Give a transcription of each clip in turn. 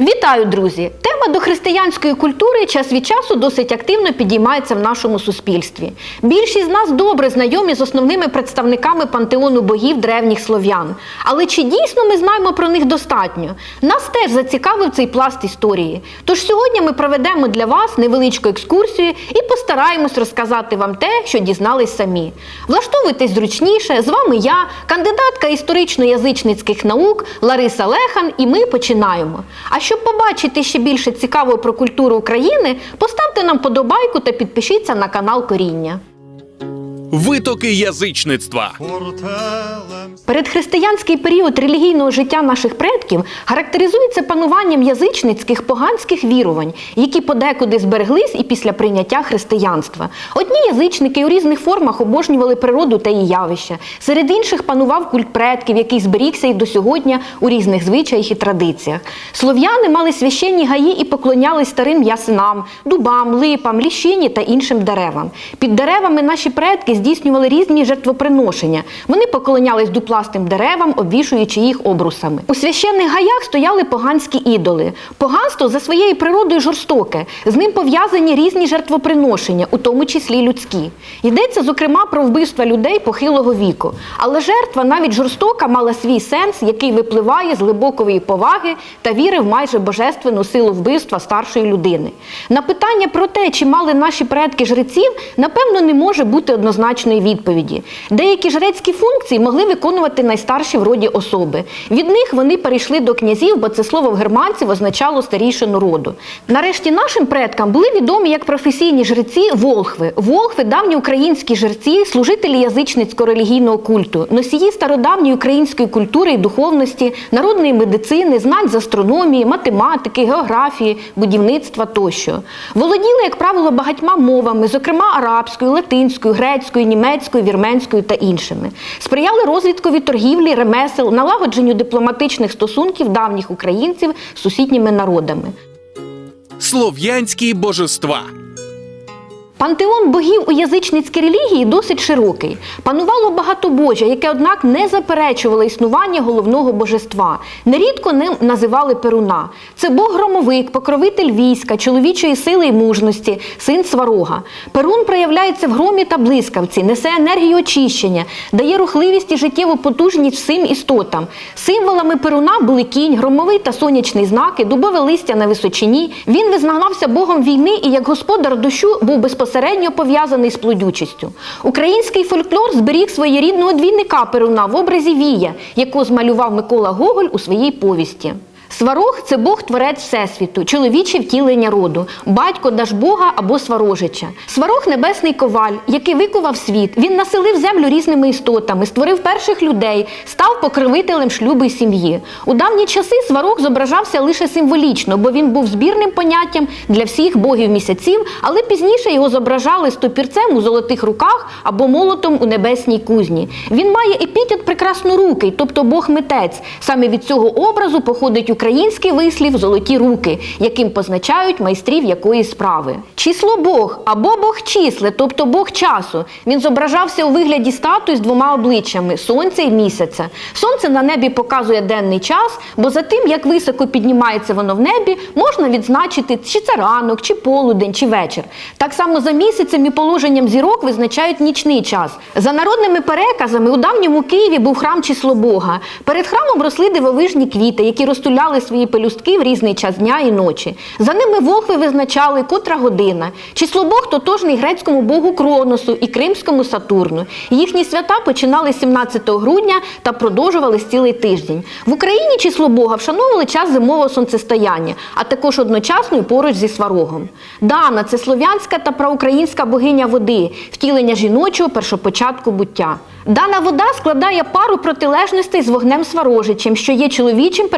Вітаю, друзі! Тема дохристиянської культури час від часу досить активно підіймається в нашому суспільстві. Більшість з нас добре знайомі з основними представниками пантеону богів древніх слов'ян. Але чи дійсно ми знаємо про них достатньо? Нас теж зацікавив цей пласт історії. Тож сьогодні ми проведемо для вас невеличку екскурсію і постараємось розказати вам те, що дізнались самі. Влаштовуйтесь зручніше. З вами я, кандидатка історично-язичницьких наук Лариса Лехан, і ми починаємо. А щоб побачити ще більше цікавого про культуру України, поставте нам подобайку та підпишіться на канал Коріння. Витоки язичництва. Передхристиянський період релігійного життя наших предків характеризується пануванням язичницьких поганських вірувань, які подекуди збереглись і після прийняття християнства. Одні язичники у різних формах обожнювали природу та її явища. Серед інших панував культ предків, який зберігся і до сьогодні у різних звичаях і традиціях. Слов'яни мали священні гаї і поклонялись старим ясенам, дубам, липам, ліщині та іншим деревам. Під деревами наші предки здійснювали різні жертвоприношення. Вони поклонялись дупластим деревам, обвішуючи їх обрусами. У священних гаях стояли поганські ідоли. Поганство за своєю природою жорстоке. З ним пов'язані різні жертвоприношення, у тому числі людські. Йдеться, зокрема, про вбивства людей похилого віку. Але жертва, навіть жорстока, мала свій сенс, який випливає з глибокої поваги та віри в майже божественну силу вбивства старшої людини. На питання про те, чи мали наші предки жреців, напевно, не може бути однозначної відповіді. Деякі жрецькі функції могли виконувати найстарші в роді особи. Від них вони перейшли до князів, бо це слово в германців означало старішину роду. Нарешті нашим предкам були відомі як професійні жреці волхви. Волхви давні українські жерці, служителі язичницько-релігійного культу, носії стародавньої української культури і духовності, народної медицини, знань з астрономії, математики, географії, будівництва тощо. Володіли, як правило, багатьма мовами, зокрема арабською, латинською, грецькою, німецькою, вірменською та іншими. Сприяли розвідкові торгівлі, ремесел, налагодженню дипломатичних стосунків давніх українців з сусідніми народами. Слов'янські божества. Пантеон богів у язичницькій релігії досить широкий. Панувало багатобожжя, яке, однак, не заперечувало існування головного божества. Нерідко ним називали Перуна. Це бог-громовик, покровитель війська, чоловічої сили і мужності, син сварога. Перун проявляється в громі та блискавці, несе енергію очищення, дає рухливість і життєву потужність всім істотам. Символами Перуна були кінь, громовий та сонячний знаки, дубове листя на височині. Він визнавався богом війни і як господар дощу був безпосередньо пов'язаний з плодючістю. Український фольклор зберіг своєрідного двійника Перуна в образі Вія, яку змалював Микола Гоголь у своїй повісті. Сварог це Бог творець Всесвіту, чоловіче втілення роду, батько Дажбога або Сварожича. Сварог небесний коваль, який викував світ. Він населив землю різними істотами, створив перших людей, став покровителем шлюбу й сім'ї. У давні часи сварог зображався лише символічно, бо він був збірним поняттям для всіх богів місяців, але пізніше його зображали стопірцем у золотих руках або молотом у небесній кузні. Він має епітет прекраснорукий, тобто Бог митець. Саме від цього образу походить український вислів золоті руки, яким позначають майстрів якої справи. Число Бог або Бог числи, тобто Бог часу. Він зображався у вигляді статуї з двома обличчями сонця і місяця. Сонце на небі показує денний час, бо за тим, як високо піднімається воно в небі, можна відзначити, чи це ранок, чи полудень, чи вечір. Так само за місяцем і положенням зірок визначають нічний час. За народними переказами у давньому Києві був храм число Бога. Перед храмом росли дивовижні квіти, які розтуляли свої пелюстки в різний час дня і ночі. За ними волхви визначали котра година. Число Бог тотожний грецькому богу Кроносу і кримському Сатурну. Їхні свята починали 17 грудня та продовжувались цілий тиждень. В Україні число Бога вшановували час зимового сонцестояння, а також одночасно і поруч зі сварогом. Дана це слов'янська та проукраїнська богиня води, втілення жіночого першопочатку буття. Дана вода складає пару протилежностей з вогнем сварожичем, що є чоловічим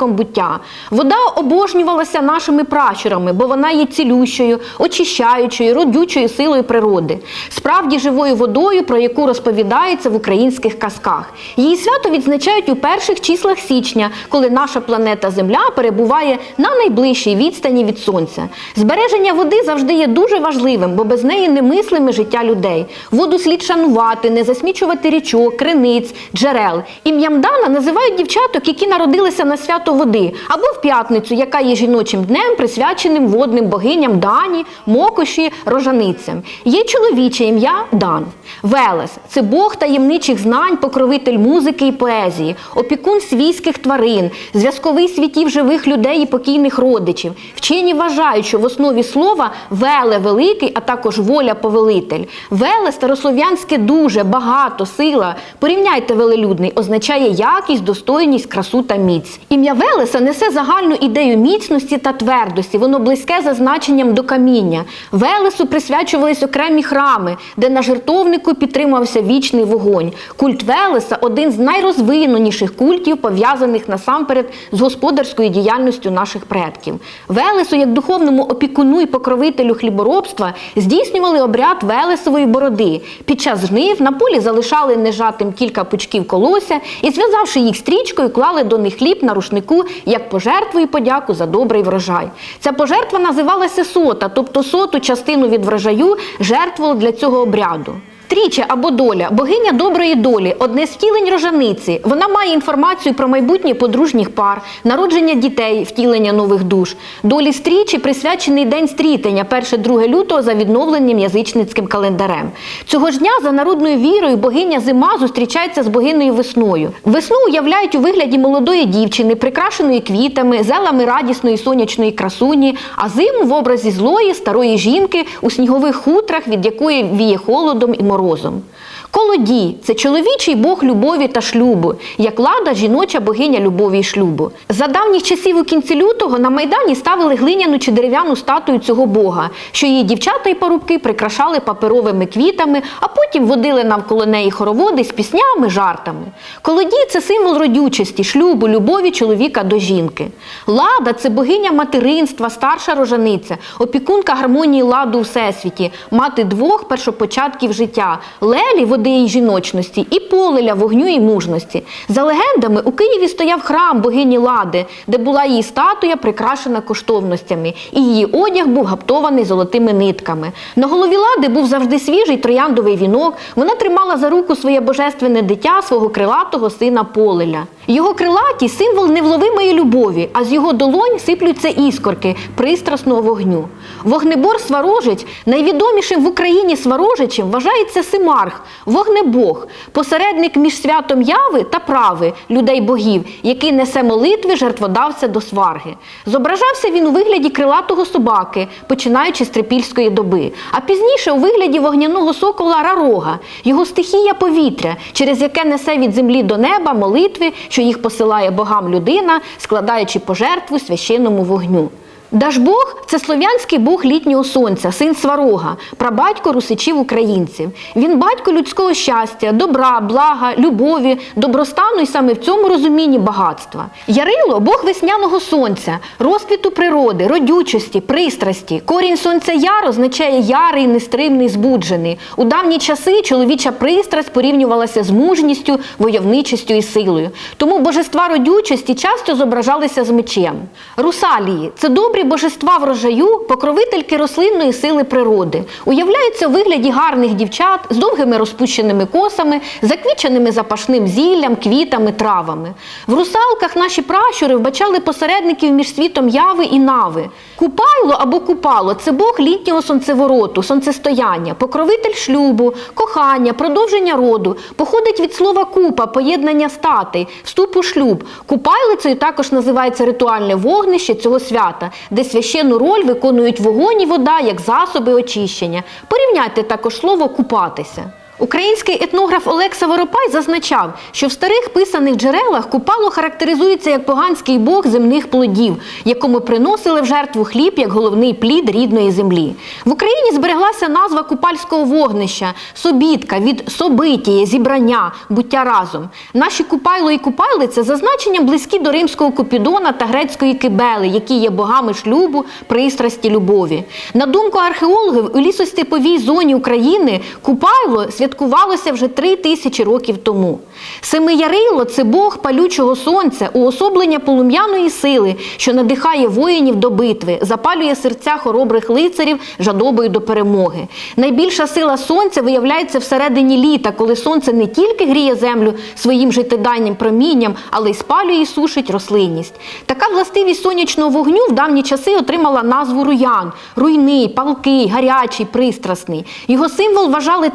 першопочатком буття. Вода обожнювалася нашими пращурами, бо вона є цілющою, очищаючою, родючою силою природи. Справді живою водою, про яку розповідається в українських казках. Її свято відзначають у перших числах січня, коли наша планета Земля перебуває на найближчій відстані від сонця. Збереження води завжди є дуже важливим, бо без неї немислиме життя людей. Воду слід шанувати, не засмічувати річок, криниць, джерел. Ім'ям Дана називають дівчаток, які народилися на свято свято води, або в п'ятницю, яка є жіночим днем, присвяченим водним богиням Дані, Мокоші, рожаницям. Є чоловіче ім'я Дан. Велес це Бог таємничих знань, покровитель музики і поезії, опікун свійських тварин, зв'язковий світів живих людей і покійних родичів. Вчені вважають, що в основі слова веле великий, а також воля повелитель. Веле старослов'янське дуже, багато, сила. Порівняйте велелюдний, означає якість, достойність, красу та міць. Ім'я Велеса несе загальну ідею міцності та твердості. Воно близьке за значенням до каміння. Велесу присвячувались окремі храми, де на жертовнику підтримувався вічний вогонь. Культ Велеса один з найрозвиненіших культів, пов'язаних насамперед з господарською діяльністю наших предків. Велесу, як духовному опікуну і покровителю хліборобства, здійснювали обряд Велесової бороди. Під час жнив на полі залишали нежатим кілька пучків колося і, зв'язавши їх стрічкою, клали до них хліб на рушнику як пожертву і подяку за добрий врожай. Ця пожертва називалася сота, тобто соту частину від врожаю жертвували для цього обряду. Тріча або доля богиня доброї долі, одне з втілень рожаниці. Вона має інформацію про майбутнє подружніх пар, народження дітей, втілення нових душ. Долі стрічі присвячений день стрітення, 1-2 лютого за відновленням язичницьким календарем. Цього ж дня за народною вірою богиня зима зустрічається з богинею весною. Весну уявляють у вигляді молодої дівчини, прикрашеної квітами, зелами радісної сонячної красуні, а зиму в образі злої старої жінки у снігових хутрах, від якої віє холодом і морозом. Морозом. Колодій це чоловічий бог любові та шлюбу, як лада жіноча богиня любові і шлюбу. За давніх часів у кінці лютого на майдані ставили глиняну чи дерев'яну статую цього бога, що її дівчата й парубки прикрашали паперовими квітами, а потім водили навколо неї хороводи з піснями, жартами. Колодій це символ родючості, шлюбу, любові чоловіка до жінки. Лада це богиня материнства, старша рожаниця, опікунка гармонії ладу у всесвіті, мати двох першопочатків життя лелі води жіночності і полеля вогню і мужності. За легендами, у Києві стояв храм богині Лади, де була її статуя, прикрашена коштовностями, і її одяг був гаптований золотими нитками. На голові лади був завжди свіжий трояндовий вінок. Вона тримала за руку своє божественне дитя, свого крилатого сина Полеля. Його крилатість символ невловимої любові, а з його долонь сиплються іскорки пристрасного вогню. Вогнебор Сварожич, найвідомішим в Україні сварожичем, вважається Симарх, вогнебог, посередник між святом яви та прави людей богів, який несе молитви жертводавця до сварги. Зображався він у вигляді крилатого собаки, починаючи з трипільської доби, а пізніше у вигляді вогняного сокола Рарога, його стихія повітря, через яке несе від землі до неба молитви, що їх посилає богам людина, складаючи пожертву священному вогню. Дажбог це слов'янський бог літнього сонця, син Сварога, прабатько русичів українців. Він батько людського щастя, добра, блага, любові, добростану і саме в цьому розумінні багатства. Ярило бог весняного сонця, розквіту природи, родючості, пристрасті. Корінь сонця яр означає ярий, нестримний, збуджений. У давні часи чоловіча пристрасть порівнювалася з мужністю, войовничістю і силою. Тому божества родючості часто зображалися з мечем. Русалії це добрі божества врожаю, покровительки рослинної сили природи. Уявляються у вигляді гарних дівчат з довгими розпущеними косами, заквіченими запашним зіллям, квітами, травами. В русалках наші пращури вбачали посередників між світом яви і нави. Купайло або купало це бог літнього сонцевороту, сонцестояння, покровитель шлюбу, кохання, продовження роду, походить від слова купа, поєднання статей, вступ у шлюб. Купайлицею також називається ритуальне вогнище цього свята, де священну роль виконують вогонь і вода як засоби очищення. Порівняйте також слово купатися. Український етнограф Олекса Воропай зазначав, що в старих писаних джерелах купало характеризується як поганський бог земних плодів, якому приносили в жертву хліб як головний плід рідної землі. В Україні збереглася назва купальського вогнища собітка від собитіє, зібрання, буття разом. Наші купайло і купайлиця за значенням близькі до римського купідона та грецької кибели, які є богами шлюбу, пристрасті, любові. На думку археологів, у лісостеповій зоні України купайло святкує святкувалося вже три тисячі років тому. Семиярило це Бог палючого сонця, уособлення полум'яної сили, що надихає воїнів до битви, запалює серця хоробрих лицарів жадобою до перемоги. Найбільша сила сонця виявляється всередині літа, коли сонце не тільки гріє землю своїм життєдайним промінням, але й спалює і сушить рослинність. Така властивість сонячного вогню в давні часи отримала назву руян руйний, палкий, гарячий, пристрасний. Його символ вважали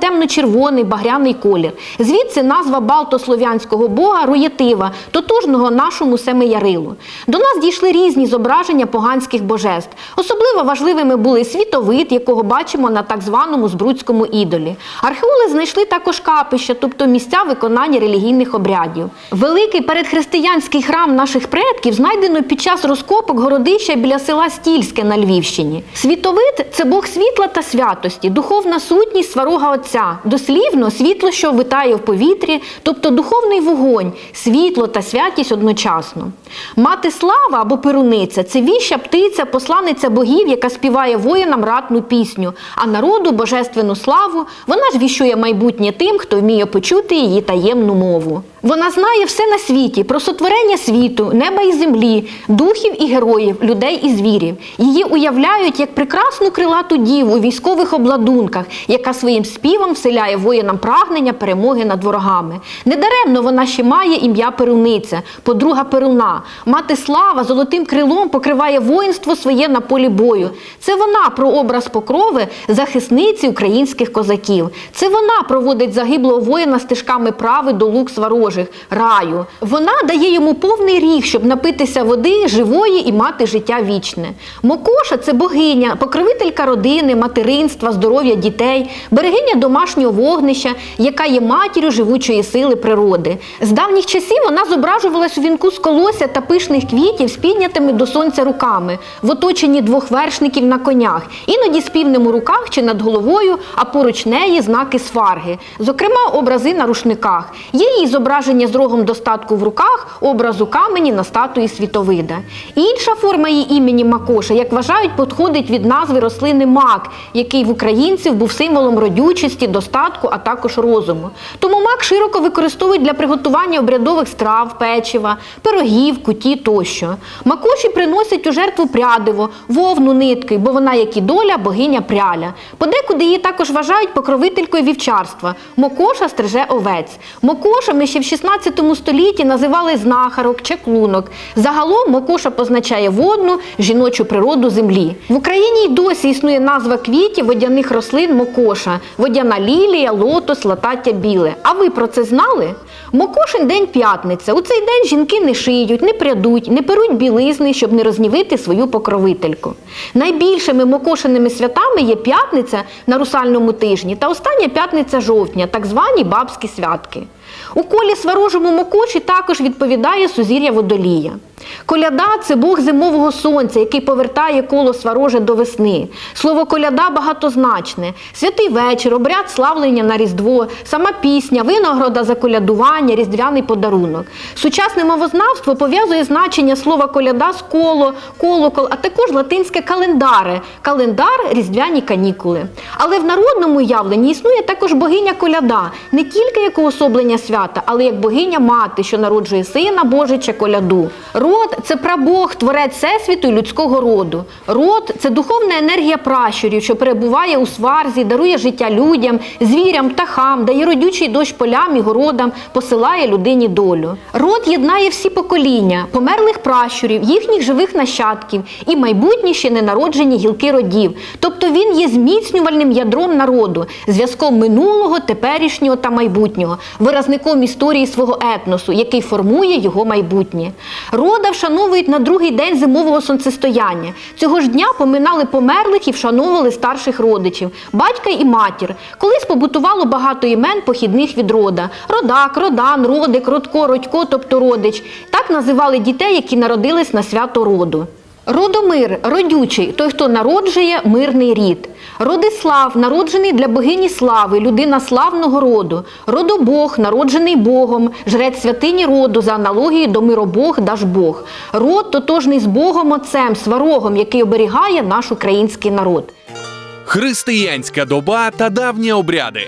темно-червоний, багряний колір. Звідси назва балтослов'янського бога Руєтива, тотожного нашому Семиярилу. До нас дійшли різні зображення поганських божеств. Особливо важливими були світовид, якого бачимо на так званому Збруцькому ідолі. Археологи знайшли також капища, тобто місця виконання релігійних обрядів. Великий передхристиянський храм наших предків знайдено під час розкопок городища біля села Стільське на Львівщині. Світовид це Бог світла та святості, духовна сутність сварога Отця. Дослівно світло, що витає в повітрі, тобто духовний вогонь, світло та святість одночасно. Мати слава або перуниця це віща птиця, посланиця богів, яка співає воїнам ратну пісню, а народу божественну славу. Вона ж віщує майбутнє тим, хто вміє почути її таємну мову. Вона знає все на світі про сотворення світу, неба і землі, духів і героїв, людей і звірів. Її уявляють як прекрасну крилату діву у військових обладунках, яка своїм співом вселяє воїнам прагнення перемоги над ворогами. Недаремно вона ще має ім'я Перуниця, подруга Перуна. Мати слава золотим крилом покриває воїнство своє на полі бою. Це вона про образ покрови захисниці українських козаків. Це вона проводить загиблого воїна стежками прави до лук сварожих, раю. Вона дає йому повний ріг, щоб напитися води живої і мати життя вічне. Мокоша це богиня, покровителька родини, материнства, здоров'я дітей, берегиня домашнього вогнища, яка є матір'ю живучої сили природи. З давніх часів вона зображувалась у вінку з колося та пишних квітів з піднятими до сонця руками, в оточенні двох вершників на конях, іноді з півнем у руках чи над головою, а поруч неї знаки сварги, зокрема, образи на рушниках. Є її зображення з рогом достатку в руках, образ у камені на статуї світовида. Інша форма її імені Макоша, як вважають, походить від назви рослини мак, який в українців був символом родючості, достатку, а також розуму. Тому мак широко використовують для приготування обрядових страв, печива, пирогів, куті тощо. Макоші приносять у жертву прядиво, вовну нитки, бо вона, як і доля, богиня пряля. Подекуди її також вважають покровителькою вівчарства. Мокоша стриже овець. Мокошами ще в 16 столітті називали знахарок, чеклунок. Загалом мокоша позначає водну, жіночу природу землі. В Україні й досі існує назва квітів водяних рослин мокоша, водяна лілія, лотос, латаття біле. А ви про це знали? Мокошин день п'ятниця. У цей день жінки не шиють, не прядуть, не перуть білизни, щоб не рознівити свою покровительку. Найбільшими мокошиними святами є п'ятниця на русальному тижні та остання п'ятниця жовтня, так звані бабські святки. У колі сварожому мокоші також відповідає сузір'я водолія. Коляда це Бог зимового сонця, який повертає коло свароже до весни. Слово коляда багатозначне. Святий вечір, обряд славлення на Різдво, сама пісня, винагорода за колядування, різдвяний подарунок. Сучасне мовознавство пов'язує значення слова коляда з коло, колокол, а також латинське календаре, календар, різдвяні канікули. Але в народному уявленні існує також богиня коляда, не тільки як уособлення свята, але як богиня мати, що народжує сина Божича коляду. Род це прабог, творець всесвіту і людського роду. Род це духовна енергія пращурів, що перебуває у сварзі, дарує життя людям, звірям, птахам, дає родючий дощ полям і городам, посилає людині долю. Род єднає всі покоління, померлих пращурів, їхніх живих нащадків і майбутні ще ненароджені гілки родів. Тобто він є зміцнювальним ядром народу, зв'язком минулого, теперішнього та майбутнього, виразником історії свого етносу, який формує його майбутнє. Рода вшановують на другий день зимового сонцестояння. Цього ж дня поминали померлих і вшановували старших родичів, батька і матір. Колись побутувало багато імен похідних від рода: родак, родан, родик, родко, родько, тобто родич. Так називали дітей, які народились на свято роду. Родомир родючий, той, хто народжує мирний рід. Родислав, народжений для богині слави, людина славного роду. Родобог, народжений Богом, жрець святині роду за аналогією до миробог Дажбог. Род тотожний з Богом Отцем, сварогом, який оберігає наш український народ. Християнська доба та давні обряди.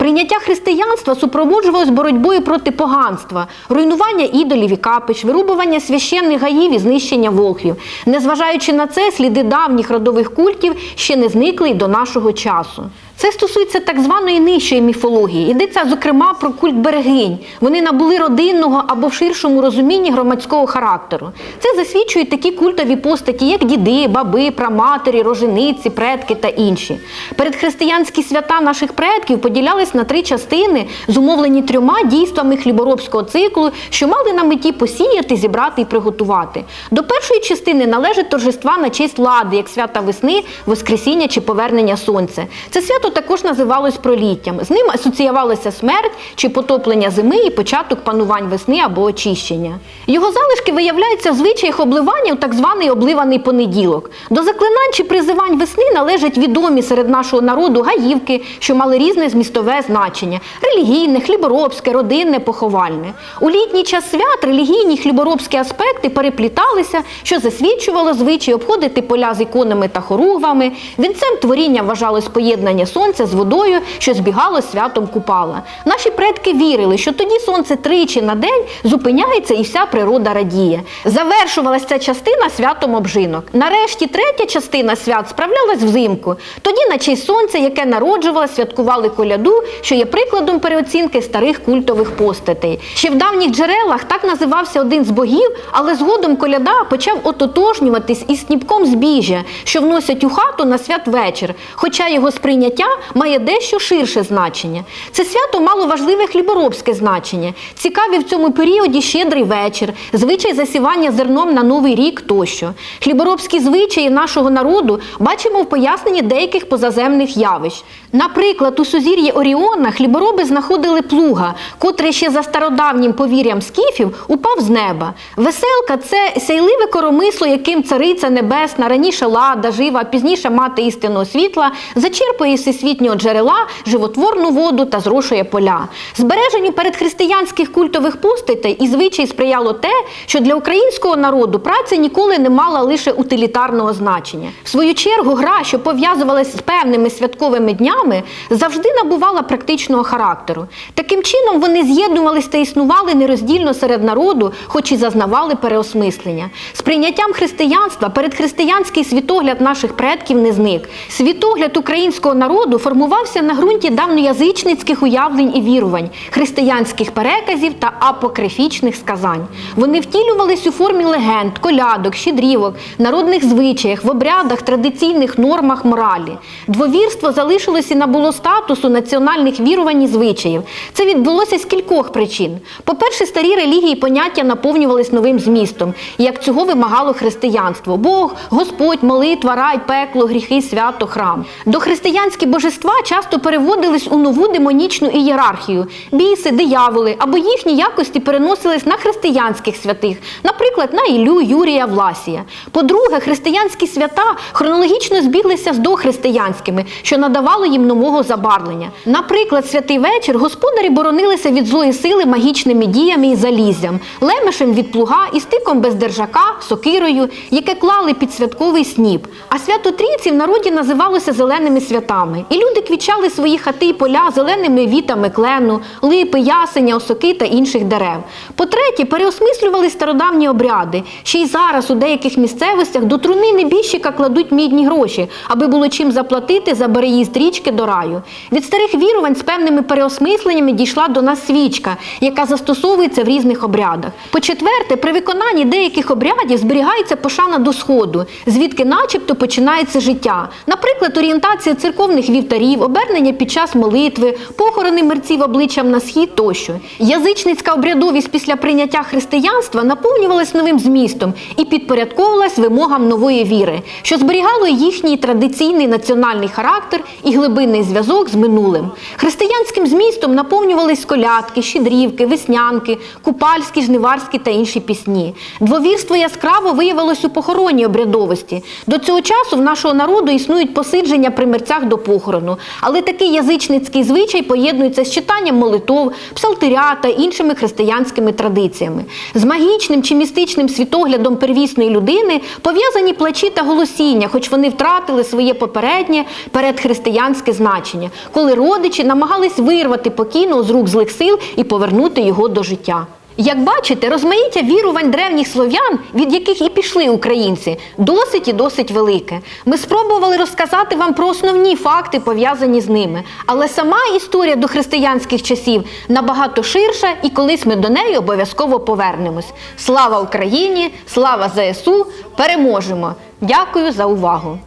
Прийняття християнства супроводжувалось боротьбою проти поганства, руйнування ідолів і капищ, вирубування священних гаїв і знищення волхвів. Незважаючи на це, сліди давніх родових культів ще не зникли й до нашого часу. Це стосується так званої нижчої міфології. Йдеться, зокрема, про культ берегинь. Вони набули родинного або в ширшому розумінні громадського характеру. Це засвідчують такі культові постаті, як діди, баби, праматері, рожениці, предки та інші. Передхристиянські свята наших предків поділялись на три частини, зумовлені трьома дійствами хліборобського циклу, що мали на меті посіяти, зібрати і приготувати. До першої частини належать торжества на честь лади, як свята весни, Воскресіння чи повернення сонця. Це свято також називалось проліттям. З ним асоціювалася смерть чи потоплення зими і початок панувань весни або очищення. Його залишки виявляються в звичаях обливання у так званий обливаний понеділок. До заклинань чи призивань весни належать відомі серед нашого народу гаївки, що мали різне змістове значення: релігійне, хліборобське, родинне, поховальне. У літній час свят релігійні хліборобські аспекти перепліталися, що засвідчувало звичай обходити поля з іконами та хоругвами. Вінцем творіння вважалось поєднання сонця з водою, що збігало святом Купала. Наші предки вірили, що тоді сонце тричі на день зупиняється і вся природа радіє. Завершувалася ця частина святом обжинок. Нарешті третя частина свят справлялась взимку. Тоді на честь сонця, яке народжувалось, святкували коляду, що є прикладом переоцінки старих культових постатей. Ще в давніх джерелах так називався один з богів, але згодом коляда почав ототожнюватись із сніпком збіжжя, що вносять у хату на святвечір, хоча його сприйняття має дещо ширше значення. Це свято мало важливе хліборобське значення. Цікаві в цьому періоді щедрий вечір, звичай засівання зерном на новий рік тощо. Хліборобські звичаї нашого народу бачимо в поясненні деяких позаземних явищ. Наприклад, у сузір'ї Оріона хлібороби знаходили плуга, котрий ще за стародавнім повір'ям скіфів упав з неба. Веселка це сяйливе коромисло, яким цариця небесна, раніше лада, жива, пізніше мати істинного світла, зачерпує всесвітнього джерела животворну воду та зрошує поля. Збереженню передхристиянських культових постатей і звичай сприяло те, що для українського народу праця ніколи не мала лише утилітарного значення. В свою чергу, гра, що пов'язувалась з певними святковими днями, завжди набувала практичного характеру. Таким чином вони з'єднувались та існували нероздільно серед народу, хоч і зазнавали переосмислення. З прийняттям християнства передхристиянський світогляд наших предків не зник. Світогляд українського народу формувався на ґрунті давноязичницьких уявлень і вірувань, християнських переказів та апокрифічних сказань. Вони втілювались у формі легенд, колядок, щедрівок, народних звичаях, в обрядах, традиційних нормах моралі. Двовірство залишилось і набуло статусу національних вірувань і звичаїв. Це відбулося з кількох причин. По-перше, старі релігії поняття наповнювались новим змістом, як цього вимагало християнство: Бог, Господь, молитва, рай, пекло, гріхи, свято, храм. Дохристиянські божества часто переводились у нову демонічну ієрархію. Біси, дияволи або їхні якості переносились на християнських святих, наприклад, на Ілю, Юрія, Власія. По-друге, християнські свята хронологічно збіглися з дохристиянськими, що надавало їм нового забарвлення. Наприклад, святий вечір господарі боронилися від злої сили магічними діями і заліздям, лемешем від плуга і стиком без держака, сокирою, яке клали під святковий сніп. А свято Трійці в народі називалося зеленими святами. І люди квічали свої хати й поля зеленими вітами клену, липи, ясеня, осоки та інших дерев. По-третє, переосмислювали стародавні обряди. Ще й зараз у деяких місцевостях до труни небіжчика кладуть мідні гроші, аби було чим заплатити за переїзд річки до раю. Від старих вірувань з певними переосмисленнями дійшла до нас свічка, яка застосовується в різних обрядах. По-четверте, при виконанні деяких обрядів зберігається пошана до сходу, звідки, начебто, починається життя. Наприклад, орієнтація церковних вівтарів, обернення під час молитви, похорони мерців обличчям на схід тощо. Язичницька обрядовість після прийняття християнства наповнювалась новим змістом і підпорядковувалась вимогам нової віри, що зберігало їхній традиційний національний характер і глибинний зв'язок з минулим. Християнським змістом наповнювались колядки, щедрівки, веснянки, купальські, жниварські та інші пісні. Двовірство яскраво виявилось у похоронній обрядовості. До цього часу в нашого народу існують посидження при мерцях до похорону. Похорону. Але такий язичницький звичай поєднується з читанням молитов, псалтиря та іншими християнськими традиціями. З магічним чи містичним світоглядом первісної людини пов'язані плачі та голосіння, хоч вони втратили своє попереднє передхристиянське значення, коли родичі намагались вирвати покійного з рук злих сил і повернути його до життя. Як бачите, розмаїття вірувань древніх слов'ян, від яких і пішли українці, досить і досить велике. Ми спробували розказати вам про основні факти, пов'язані з ними. Але сама історія до християнських часів набагато ширша, і колись ми до неї обов'язково повернемось. Слава Україні! Слава ЗСУ! Переможемо! Дякую за увагу!